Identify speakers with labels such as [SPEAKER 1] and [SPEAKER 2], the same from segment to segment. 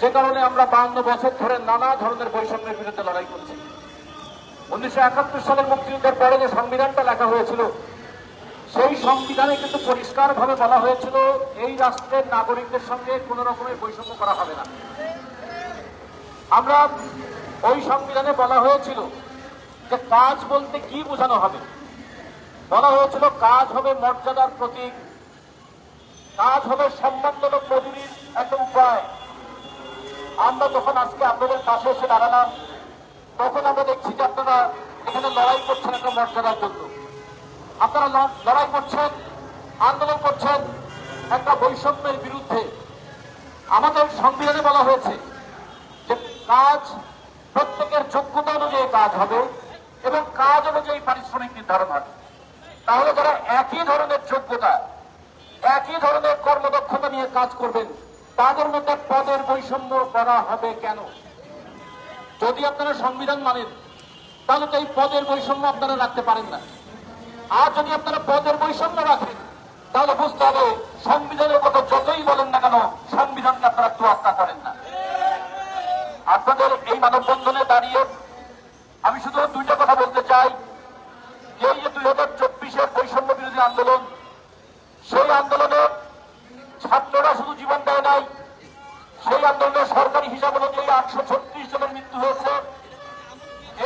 [SPEAKER 1] যে কারণে আমরা বান্ন বছর ধরে নানা ধরনের বৈষম্যের বিরুদ্ধে লড়াই করছি। উনিশশো একাত্তর সালের মুক্তিযুদ্ধের পরে যে সংবিধানটা লেখা হয়েছিল, সেই সংবিধানে কিন্তু পরিষ্কার ভাবে বলা হয়েছিল, এই রাষ্ট্রের নাগরিকদের সঙ্গে কোন রকমের বৈষম্য করা হবে না। আমরা ওই সংবিধানে বলা হয়েছিল যে কাজ বলতে কি বোঝানো হবে? বলা হয়েছিল কাজ হবে মর্যাদার প্রতীক, কাজ হবে সম্মানজনক মজুরির একটা উপায়। আমরা যখন আজকে আপনাদের পাশে এসে দাঁড়ালাম, তখন আমরা দেখছি যে আপনারা এখানে লড়াই করছেন একটা মর্যাদার জন্য। আপনারা লড়াই করছেন, আন্দোলন করছেন একটা বৈষম্যের বিরুদ্ধে। আমাদের সংবিধানে বলা হয়েছে যে কাজ প্রত্যেকের যোগ্যতা অনুযায়ী কাজ হবে এবং কাজ অনুযায়ী পারিশ্রমিক নির্ধারণ হবে। তাহলে যারা একই ধরনের যোগ্যতা, একই ধরনের কর্মদক্ষতা নিয়ে কাজ করবেন তাদের মধ্যে পদের বৈষম্য করা হবে কেন? যদি আপনারা সংবিধান মানেন, তাহলে তো এই পদের বৈষম্য আপনারা রাখতে পারেন না। আর যদি আপনারা পদের বৈষম্য রাখেন, তাহলে বুঝতে হবে সংবিধানের কথা যতই বলেন না কেন, সংবিধানকে আপনারা তোয়াক্কা করেন না। আপনাদের এই মানববন্ধনে দাঁড়িয়ে আমি শুধু দুইটা কথা বলতে চাই। এই যে দুই হাজার চব্বিশের বৈষম্য বিরোধী আন্দোলন, সেই আন্দোলনে ছাত্ররা শুধু জীবন দেয় নাই। সেই আন্দোলনে সরকারি হিসাব অনুযায়ী আটশো ছত্রিশ জনের মৃত্যু হয়েছে।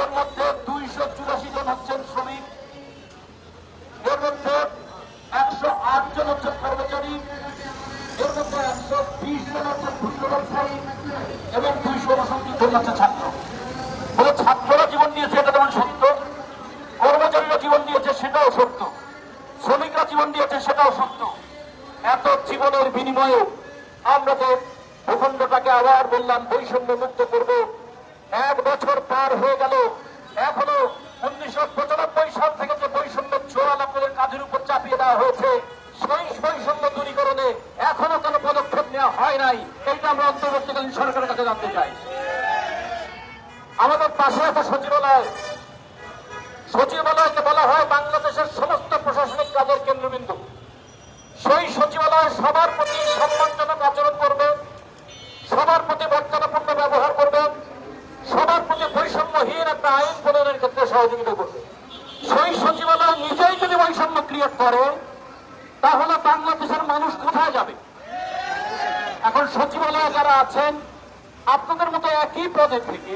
[SPEAKER 1] এর মধ্যে দুইশো চুরাশি জন হচ্ছেন শ্রমিক। এর মধ্যে একশো আট জন হচ্ছেন কর্মচারী। এর মধ্যে একশো বিশ জন হচ্ছেন ক্ষুদ্র ব্যবসায়ী এবং দুইশো উনসত্তর জন হচ্ছে ছাত্র। বলে ছাত্ররা জীবন দিয়েছে, এটা যেমন সত্য। কর্মচারীরা জীবন দিয়েছে, সেটাও সত্য। শ্রমিকরা জীবন দিয়েছে, সেটাও সত্য। জীবনের বিনিময়ে আমরা যে ভূখণ্ডটাকে আবার বললাম, বৈষম্য মুক্ত করব, এক বছর পার হয়ে গেল। এখনও উনিশশো পঁচানব্বই সাল থেকে যে বৈষম্য চোয়াল আপনাদের কাজের উপর চাপিয়ে দেওয়া হয়েছে, সেই বৈষম্য দূরীকরণে এখনও কোনো পদক্ষেপ নেওয়া হয় নাই। এইটা আমরা অন্তর্বর্তীকালীন সরকারের কাছে জানতে চাই। আমাদের পাশে আছে সচিবালয়। সচিবালয়কে বলা হয় বাংলাদেশের সমস্ত প্রশাসনিক কাজের কেন্দ্রবিন্দু। সেই সচিবালয় সবার প্রতি সম্মানজনক আচরণ করবে, সবার প্রতি মর্যাদাপূর্ণ ব্যবহার করবে, সবার প্রতি বৈষম্যহীন একটা আইন প্রণয়নের ক্ষেত্রে সহযোগিতা করবে। সেই সচিবালয় নিজেই যদি বৈষম্য ক্রিয়েট করে, তাহলে বাংলাদেশের মানুষ কোথায় যাবে? এখন সচিবালয়ে যারা আছেন, আপনাদের মতো একই পদে থেকে,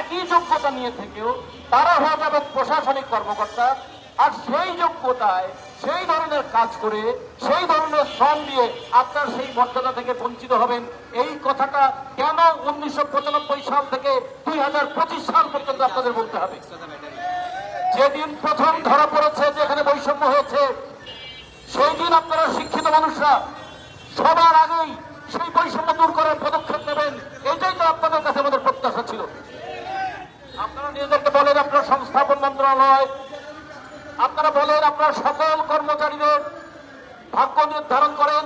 [SPEAKER 1] একই যোগ্যতা নিয়ে থেকেও তারা হয়ে যাবে প্রশাসনিক কর্মকর্তা, আর সেই যোগ্যতায় সেই ধরনের কাজ করে, সেই ধরনের শ্রম দিয়ে আপনার সেই মর্যাদা থেকে বঞ্চিত হবেন। এই কথাটা কেন উনিশশো পঁচানব্বই সাল থেকে দুই হাজার পঁচিশ সাল পর্যন্ত আপনাদের বলতে হবে? যেদিন প্রথম ধরা পড়েছে যে এখানে বৈষম্য হয়েছে সেই দিন আপনারা শিক্ষিত মানুষরা সবার আগেই সেই বৈষম্য দূর করার পদক্ষেপ নেবেন। এটাই তো আপনাদের কাছে আমাদের প্রত্যাশা ছিল। আপনারা নিজেদেরকে বলেন, আপনার সংস্থাপন মন্ত্রণালয় আপনারা বলেন, আপনার সকল কর্মচারীদের ভাগ্য নির্ধারণ করেন।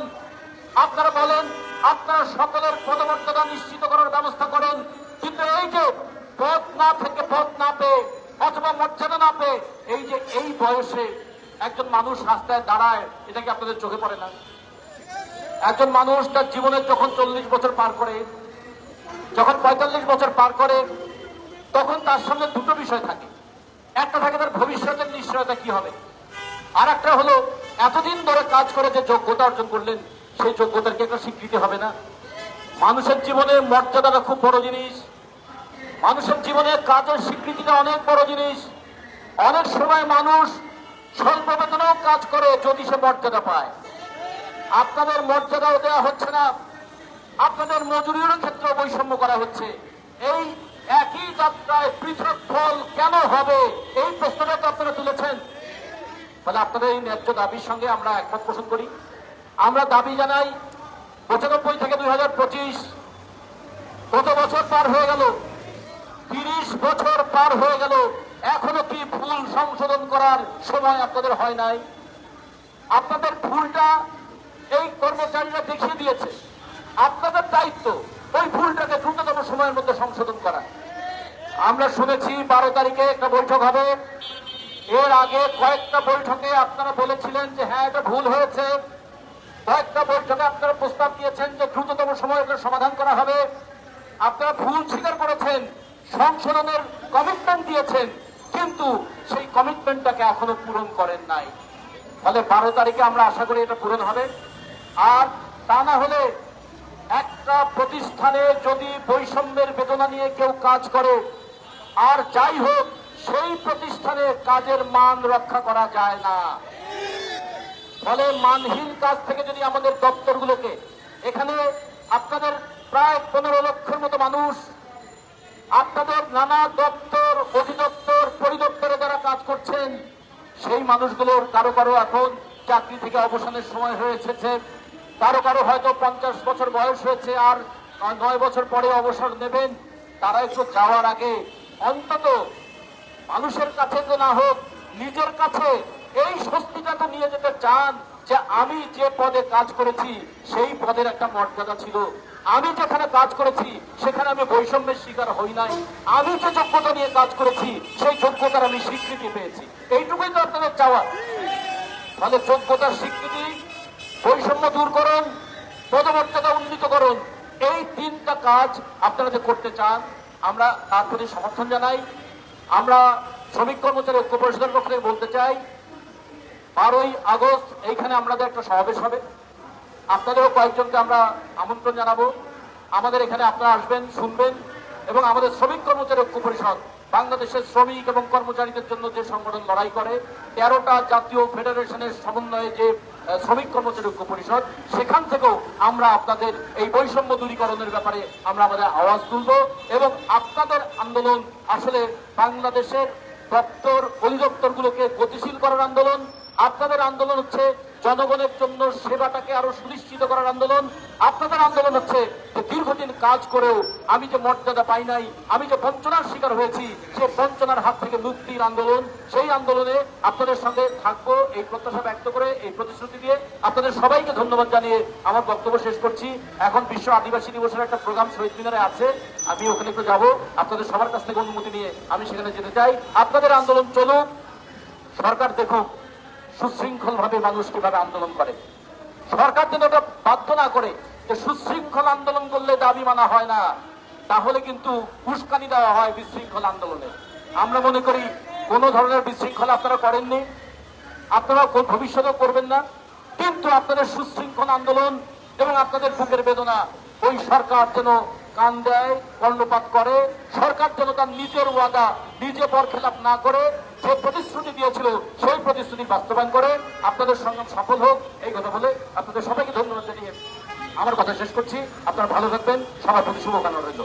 [SPEAKER 1] আপনারা বলেন, আপনারা সকলের পদমর্যাদা নিশ্চিত করার ব্যবস্থা করেন। কিন্তু এই যে পদ না থেকে পদ না পেয়ে, অথবা মর্যাদা না পেয়ে, এই যে এই বয়সে একজন মানুষ রাস্তায় দাঁড়ায়, এটা কি আপনাদের চোখে পড়ে না? একজন মানুষ তার জীবনের যখন চল্লিশ বছর পার করে, যখন পঁয়তাল্লিশ বছর পার করে, তখন তার সামনে দুটো বিষয় থাকে। একটা থাকে তার ভবিষ্যতের নিশ্চয়তা কি হবে? আর একটা হলো, এতদিন ধরে কাজ করে যে যোগ্যতা অর্জন করলেন, সেই যোগ্যতার কি একটা স্বীকৃতি হবে না? মানুষের জীবনে মর্যাদাটা খুব বড় জিনিস। মানুষের জীবনে কাজের স্বীকৃতিটা অনেক বড় জিনিস। অনেক সময় মানুষ স্বল্প বেতনেও কাজ করে যদি সে মর্যাদা পায়। আপনাদের মর্যাদাও দেওয়া হচ্ছে না। আপনাদের মজুরিরও ক্ষেত্রে বৈষম্য করা হচ্ছে। এই যাত্রায় পৃথক ফল কেন হবে? এই প্রশ্নটা তো আপনারা তুলেছেন। তাহলে আপনাদের এই ন্যায্য দাবির সঙ্গে আমরা একমত পোষণ করি। আমরা দাবি জানাই, পঁচানব্বই থেকে দুই হাজার পঁচিশ, কত বছর পার হয়ে গেল? তিরিশ বছর পার হয়ে গেল। এখনও কি ভুল সংশোধন করার সময় আপনাদের হয় নাই? আপনাদের ভুলটা এই কর্মচারীরা দেখিয়ে দিয়েছে। আপনাদের দায়িত্ব ওই ভুলটাকে দ্রুততম সময়ের মধ্যে সংশোধন করা। আমরা শুনেছি বারো তারিখে একটা বৈঠক হবে। এর আগে কয়েকটা বৈঠকে আপনারা বলেছিলেন যে হ্যাঁ এটা ভুল হয়েছে। কয়েকটা বৈঠকে আপনারা প্রস্তাব দিয়েছেন যে, দ্রুততম সময় এটা সমাধান করা হবে। আপনারা ভুল স্বীকার করেছেন, সংশোধনের কমিটমেন্ট দিয়েছেন, কিন্তু সেই কমিটমেন্টটাকে এখনও পূরণ করেন নাই। ফলে বারো তারিখে আমরা আশা করি এটা পূরণ হবে। আর তা না হলে একটা প্রতিষ্ঠানে যদি বৈষম্যের বেদনা নিয়ে কেউ কাজ করে আর যাই হোক, সেই প্রতিষ্ঠানে কাজের মান রক্ষা করা যায় না। ফলে মানহীন কাজ থেকে যদি আমাদের দপ্তরগুলোকে, এখানে আপনাদের প্রায় পনেরো লক্ষের মতো মানুষ, আপনাদের নানা দপ্তর, অধিদপ্তর, পরিদপ্তরে যারা কাজ করছেন, সেই মানুষগুলোর কারও কারও এখন চাকরি থেকে অবসানের সময় হয়ে এসেছে। কারও কারও হয়তো পঞ্চাশ বছর বয়স হয়েছে, আর নয় বছর পরে অবসর নেবেন। তারা একটু যাওয়ার আগে অন্তত মানুষের কাছে তো না হোক, নিজের কাছে এই স্বস্তিটা তো নিয়ে যেতে চান যে আমি যে পদে কাজ করেছি, সেই পদের একটা মর্যাদা ছিল। আমি যেখানে কাজ করেছি, সেখানে আমি বৈষম্যের শিকার হই নাই। আমি যে যোগ্যতা নিয়ে কাজ করেছি, সেই যোগ্যতার আমি স্বীকৃতি পেয়েছি। এইটুকুই তো আপনাদের চাওয়া। ফলে যোগ্যতার স্বীকৃতি, বৈষম্য দূর করুন, পদমর্যাদা উন্নীত করুন। এই তিনটা কাজ আপনারা যে করতে চান আমরা তার প্রতি সমর্থন জানাই। আমরা শ্রমিক কর্মচারী ঐক্য পরিষদের পক্ষ থেকে বলতে চাই, বারোই আগস্ট এইখানে আমাদের একটা সমাবেশ হবে। আপনাদেরও কয়েকজনকে আমরা আমন্ত্রণ জানাব। আমাদের এখানে আপনারা আসবেন, শুনবেন এবং আমাদের শ্রমিক কর্মচারী ঐক্য পরিষদ, বাংলাদেশের শ্রমিক এবং কর্মচারীদের জন্য যে সংগঠন লড়াই করে, তেরোটা জাতীয় ফেডারেশনের সমন্বয়ে যে শ্রমিক কর্মচারী ঐক্য পরিষদ, সেখান থেকেও আমরা আপনাদের এই বৈষম্য দূরীকরণের ব্যাপারে আমরা আমাদের আওয়াজ তুলব এবং আপনাদের আন্দোলন আসলে বাংলাদেশের দপ্তর, অধিদপ্তরগুলোকে গতিশীল করার আন্দোলন। আপনাদের আন্দোলন হচ্ছে জনগণের জন্য সেবাটাকে আরও সুনিশ্চিত করার আন্দোলন। আপনাদের আন্দোলন হচ্ছে যে দীর্ঘদিন কাজ করেও আমি যে মর্যাদা পাই নাই, আমি যে বঞ্চনার শিকার হয়েছি, সে বঞ্চনার হাত থেকে মুক্তির আন্দোলন। সেই আন্দোলনে আপনাদের সঙ্গে থাকব, এই প্রত্যাশা ব্যক্ত করে, এই প্রতিশ্রুতি দিয়ে আপনাদের সবাইকে ধন্যবাদ জানিয়ে আমার বক্তব্য শেষ করছি। এখন বিশ্ব আদিবাসী দিবসের একটা প্রোগ্রাম শহীদ মিনারে আছে, আমি ওখানে একটু যাব। আপনাদের সবার কাছ থেকে অনুমতি নিয়ে আমি সেখানে যেতে চাই। আপনাদের আন্দোলন চলুক, সরকার দেখুক। সুশৃঙ্খল ভাবে মানুষ কীভাবে আন্দোলন করে? সরকার যেন এটা বাধ্য না করে যে সুশৃঙ্খল আন্দোলন করলে দাবি মানা হয় না, তাহলে কিন্তু উস্কানি দেওয়া হয় বিশৃঙ্খল আন্দোলনে। আমরা মনে করি কোন ধরনের বিশৃঙ্খলা আপনারা করেননি। আপনারা ভবিষ্যতেও করবেন না। কিন্তু আপনাদের সুশৃঙ্খল আন্দোলন এবং আপনাদের বুকের বেদনা, ওই সরকার যেন কান দেয়, কর্ণপাত করে। সরকার যেন তার নিজের ওয়াদা নিজে পর খেলাপ না করে যে প্রতিশ্রুতি দিয়েছিল, সেই প্রতিশ্রুতি বাস্তবায়ন করে আপনাদের সংগ্রাম সফল হোক। এই কথা বলে আপনাদের সবাইকে ধন্যবাদ জানিয়ে আমার কথা শেষ করছি। আপনারা ভালো থাকবেন। সবার প্রতি শুভকামনা রইল।